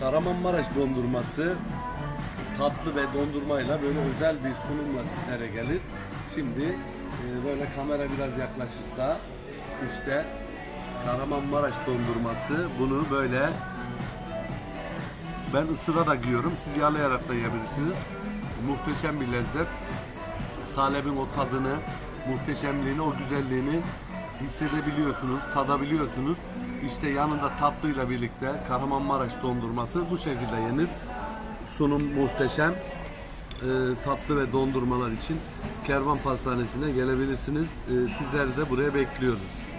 Kahramanmaraş dondurması tatlı ve dondurmayla böyle özel bir sunumla sizlere gelir. Şimdi e, böyle kamera biraz yaklaşırsa işte Kahramanmaraş dondurması bunu böyle ben ısırarak yiyorum. Siz yalayarak da yiyebilirsiniz. Muhteşem bir lezzet. Salep'in o tadını, muhteşemliğini, o güzelliğini hissedebiliyorsunuz, tadabiliyorsunuz. İşte yanında tatlıyla birlikte Kahramanmaraş dondurması bu şekilde yenir. Sunum muhteşem. Ee, tatlı ve dondurmalar için Kervan Pastanesi'ne gelebilirsiniz. Ee, sizleri de buraya bekliyoruz.